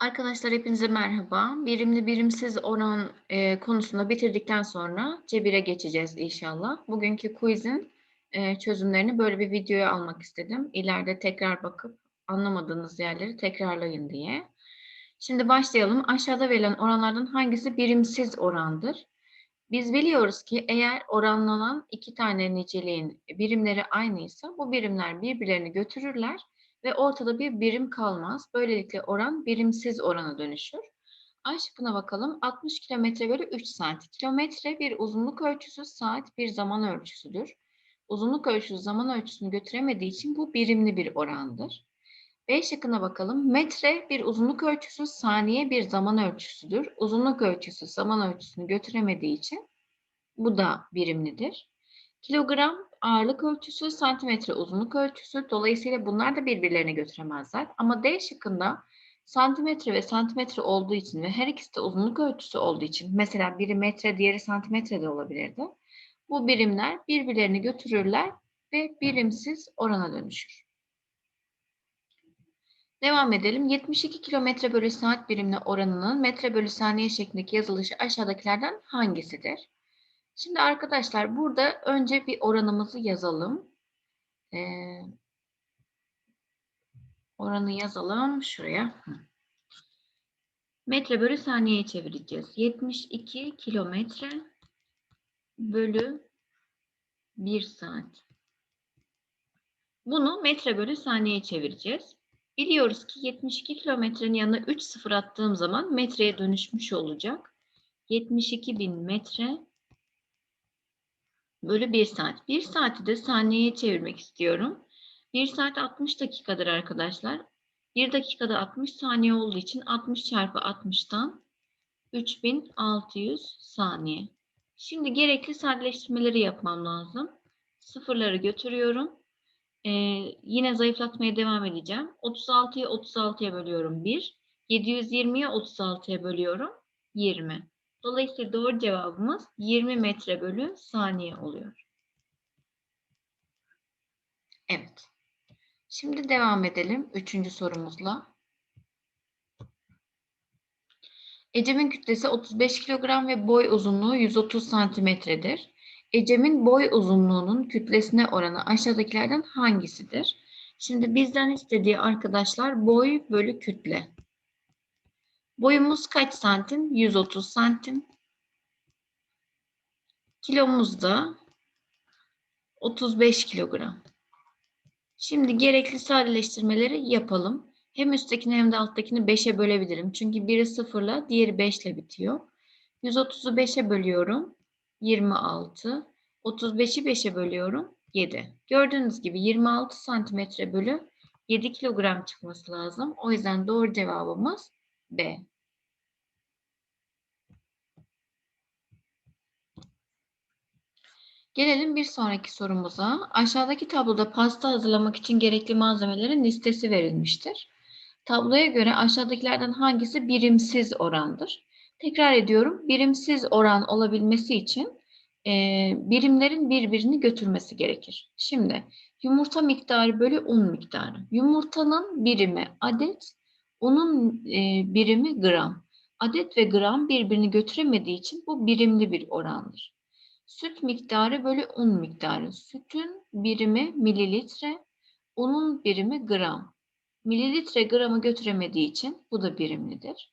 Arkadaşlar hepinize merhaba. Birimli birimsiz oran e, konusunda bitirdikten sonra cebire geçeceğiz inşallah. Bugünkü quizin e, çözümlerini böyle bir videoya almak istedim. İleride tekrar bakıp anlamadığınız yerleri tekrarlayın diye. Şimdi başlayalım. Aşağıda verilen oranlardan hangisi birimsiz orandır? Biz biliyoruz ki eğer oranlanan iki tane niceliğin birimleri aynıysa bu birimler birbirlerini götürürler ve ortada bir birim kalmaz. Böylelikle oran birimsiz orana dönüşür. A şıkkına bakalım. 60 kilometre bölü 3 saat. Kilometre bir uzunluk ölçüsü, saat bir zaman ölçüsüdür. Uzunluk ölçüsü zaman ölçüsünü götüremediği için bu birimli bir orandır. B şıkkına bakalım. Metre bir uzunluk ölçüsü, saniye bir zaman ölçüsüdür. Uzunluk ölçüsü zaman ölçüsünü götüremediği için bu da birimlidir. Kilogram ağırlık ölçüsü, santimetre uzunluk ölçüsü. Dolayısıyla bunlar da birbirlerini götüremezler. Ama D şıkkında santimetre ve santimetre olduğu için ve her ikisi de uzunluk ölçüsü olduğu için mesela biri metre diğeri santimetre de olabilirdi. Bu birimler birbirlerini götürürler ve birimsiz orana dönüşür. Devam edelim. 72 kilometre bölü saat birimli oranının metre bölü saniye şeklindeki yazılışı aşağıdakilerden hangisidir? Şimdi arkadaşlar burada önce bir oranımızı yazalım. Ee, oranı yazalım şuraya. Metre bölü saniyeye çevireceğiz. 72 kilometre bölü 1 saat. Bunu metre bölü saniye çevireceğiz. Biliyoruz ki 72 kilometrenin yanına 3 sıfır attığım zaman metreye dönüşmüş olacak. 72 bin metre bölü 1 saat. 1 saati de saniyeye çevirmek istiyorum. 1 saat 60 dakikadır arkadaşlar. 1 dakikada 60 saniye olduğu için 60 çarpı 60'tan 3600 saniye. Şimdi gerekli sadeleştirmeleri yapmam lazım. Sıfırları götürüyorum. Ee, yine zayıflatmaya devam edeceğim. 36'yı 36'ya bölüyorum 1. 720'ye 36'ya bölüyorum 20. Dolayısıyla doğru cevabımız 20 metre bölü saniye oluyor. Evet. Şimdi devam edelim üçüncü sorumuzla. Ecem'in kütlesi 35 kilogram ve boy uzunluğu 130 santimetredir. Ecem'in boy uzunluğunun kütlesine oranı aşağıdakilerden hangisidir? Şimdi bizden istediği arkadaşlar boy bölü kütle. Boyumuz kaç santim? 130 santim. Kilomuz da 35 kilogram. Şimdi gerekli sadeleştirmeleri yapalım. Hem üsttekini hem de alttakini 5'e bölebilirim. Çünkü biri 0 ile diğeri 5 ile bitiyor. 130'u 5'e bölüyorum. 26. 35'i 5'e bölüyorum. 7. Gördüğünüz gibi 26 santimetre bölü 7 kilogram çıkması lazım. O yüzden doğru cevabımız B. Gelelim bir sonraki sorumuza. Aşağıdaki tabloda pasta hazırlamak için gerekli malzemelerin listesi verilmiştir. Tabloya göre aşağıdakilerden hangisi birimsiz orandır? Tekrar ediyorum, birimsiz oran olabilmesi için e, birimlerin birbirini götürmesi gerekir. Şimdi yumurta miktarı bölü un miktarı. Yumurtanın birimi adet, unun e, birimi gram. Adet ve gram birbirini götüremediği için bu birimli bir orandır. Süt miktarı bölü un miktarı. Sütün birimi mililitre, unun birimi gram. Mililitre gramı götüremediği için bu da birimlidir.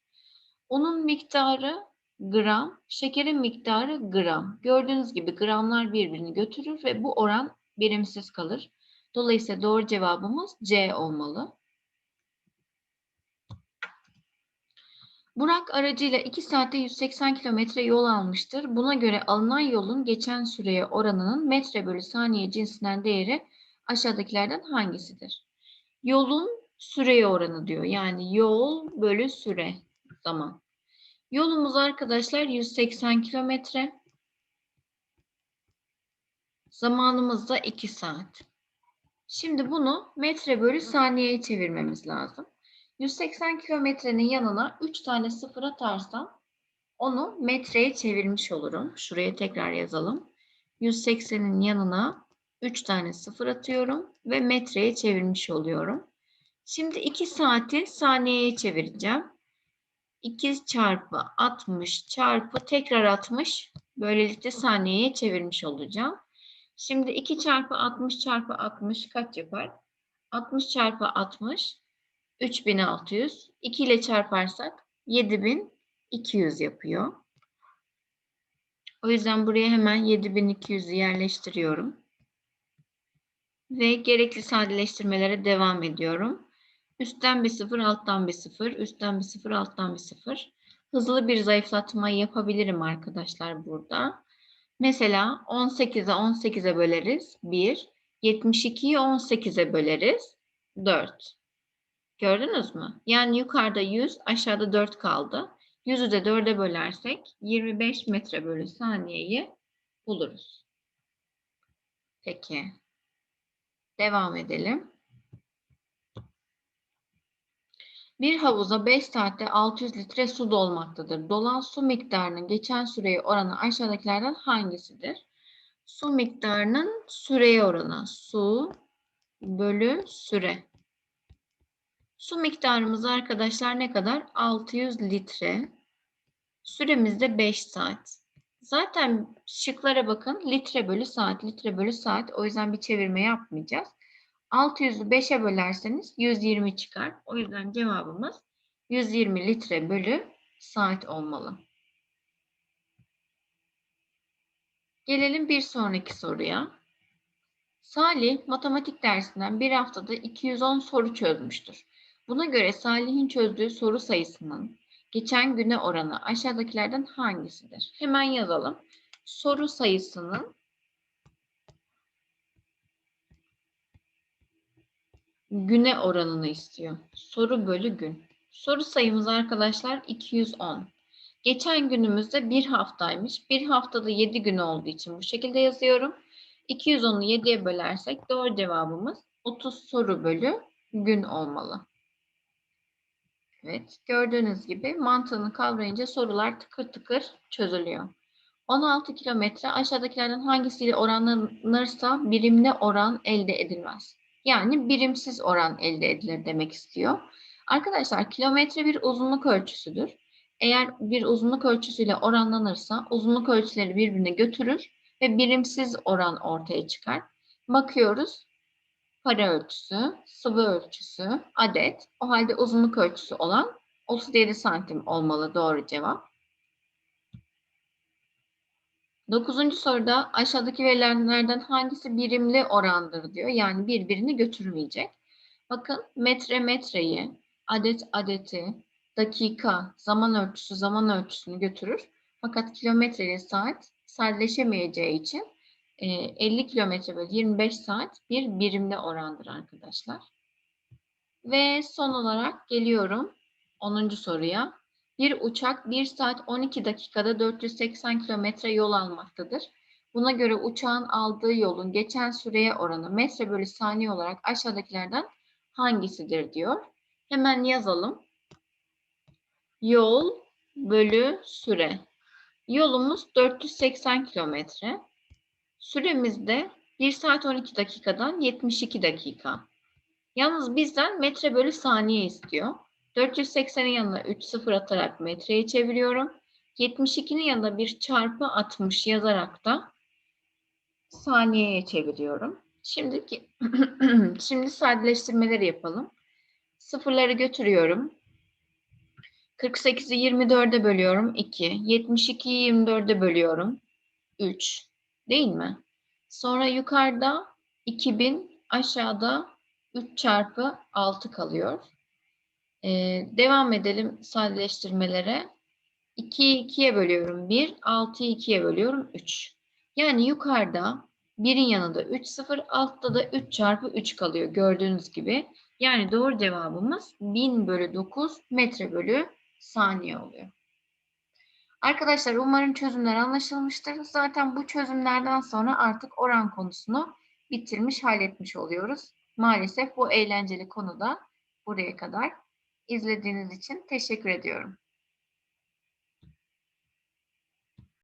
Unun miktarı gram, şekerin miktarı gram. Gördüğünüz gibi gramlar birbirini götürür ve bu oran birimsiz kalır. Dolayısıyla doğru cevabımız C olmalı. Burak aracıyla 2 saatte 180 kilometre yol almıştır. Buna göre alınan yolun geçen süreye oranının metre bölü saniye cinsinden değeri aşağıdakilerden hangisidir? Yolun süreye oranı diyor. Yani yol bölü süre zaman. Yolumuz arkadaşlar 180 kilometre. Zamanımız da 2 saat. Şimdi bunu metre bölü saniyeye çevirmemiz lazım. 180 kilometrenin yanına 3 tane sıfır atarsam onu metreye çevirmiş olurum. Şuraya tekrar yazalım. 180'in yanına 3 tane sıfır atıyorum ve metreye çevirmiş oluyorum. Şimdi 2 saati saniyeye çevireceğim. 2 çarpı 60 çarpı tekrar 60 böylelikle saniyeye çevirmiş olacağım. Şimdi 2 çarpı 60 çarpı 60 kaç yapar? 60 çarpı 60 3600. 2 ile çarparsak 7200 yapıyor. O yüzden buraya hemen 7200'ü yerleştiriyorum. Ve gerekli sadeleştirmelere devam ediyorum. Üstten bir sıfır, alttan bir sıfır, üstten bir sıfır, alttan bir sıfır. Hızlı bir zayıflatma yapabilirim arkadaşlar burada. Mesela 18'e 18'e böleriz 1. 72'yi 18'e böleriz 4. Gördünüz mü? Yani yukarıda 100, aşağıda 4 kaldı. 100'ü de 4'e bölersek 25 metre bölü saniyeyi buluruz. Peki. Devam edelim. Bir havuza 5 saatte 600 litre su dolmaktadır. Dolan su miktarının geçen süreye oranı aşağıdakilerden hangisidir? Su miktarının süreye oranı. Su bölü süre. Su miktarımız arkadaşlar ne kadar? 600 litre. Süremiz de 5 saat. Zaten şıklara bakın. Litre bölü saat, litre bölü saat. O yüzden bir çevirme yapmayacağız. 600'ü 5'e bölerseniz 120 çıkar. O yüzden cevabımız 120 litre bölü saat olmalı. Gelelim bir sonraki soruya. Salih matematik dersinden bir haftada 210 soru çözmüştür. Buna göre Salih'in çözdüğü soru sayısının geçen güne oranı aşağıdakilerden hangisidir? Hemen yazalım. Soru sayısının güne oranını istiyor. Soru bölü gün. Soru sayımız arkadaşlar 210. Geçen günümüzde bir haftaymış. Bir haftada 7 gün olduğu için bu şekilde yazıyorum. 210'u 7'ye bölersek doğru cevabımız 30 soru bölü gün olmalı. Evet, gördüğünüz gibi mantığını kavrayınca sorular tıkır tıkır çözülüyor. 16 kilometre aşağıdakilerden hangisiyle oranlanırsa birimli oran elde edilmez. Yani birimsiz oran elde edilir demek istiyor. Arkadaşlar kilometre bir uzunluk ölçüsüdür. Eğer bir uzunluk ölçüsüyle oranlanırsa uzunluk ölçüleri birbirine götürür ve birimsiz oran ortaya çıkar. Bakıyoruz para ölçüsü, sıvı ölçüsü, adet. O halde uzunluk ölçüsü olan 37 santim olmalı doğru cevap. Dokuzuncu soruda aşağıdaki verilerden hangisi birimli orandır diyor. Yani birbirini götürmeyecek. Bakın metre metreyi, adet adeti, dakika zaman ölçüsü zaman ölçüsünü götürür. Fakat kilometre ile saat sadeleşemeyeceği için 50 kilometre bölü 25 saat bir birimli orandır arkadaşlar. Ve son olarak geliyorum 10. soruya. Bir uçak 1 saat 12 dakikada 480 kilometre yol almaktadır. Buna göre uçağın aldığı yolun geçen süreye oranı metre bölü saniye olarak aşağıdakilerden hangisidir diyor. Hemen yazalım. Yol bölü süre. Yolumuz 480 kilometre. Süremiz de 1 saat 12 dakikadan 72 dakika. Yalnız bizden metre bölü saniye istiyor. 480'in yanına 3 sıfır atarak metreye çeviriyorum. 72'nin yanına bir çarpı 60 yazarak da saniyeye çeviriyorum. Şimdi şimdi sadeleştirmeleri yapalım. Sıfırları götürüyorum. 48'i 24'e bölüyorum 2. 72'yi 24'e bölüyorum 3. Değil mi? Sonra yukarıda 2000 aşağıda 3 çarpı 6 kalıyor. Ee, devam edelim sadeleştirmelere. 2'yi 2'ye bölüyorum 1, 6'yı 2'ye bölüyorum 3. Yani yukarıda 1'in yanında 3 0, altta da 3 çarpı 3 kalıyor gördüğünüz gibi. Yani doğru cevabımız 1000 bölü 9 metre bölü saniye oluyor. Arkadaşlar umarım çözümler anlaşılmıştır. Zaten bu çözümlerden sonra artık oran konusunu bitirmiş, halletmiş oluyoruz. Maalesef bu eğlenceli konuda buraya kadar izlediğiniz için teşekkür ediyorum.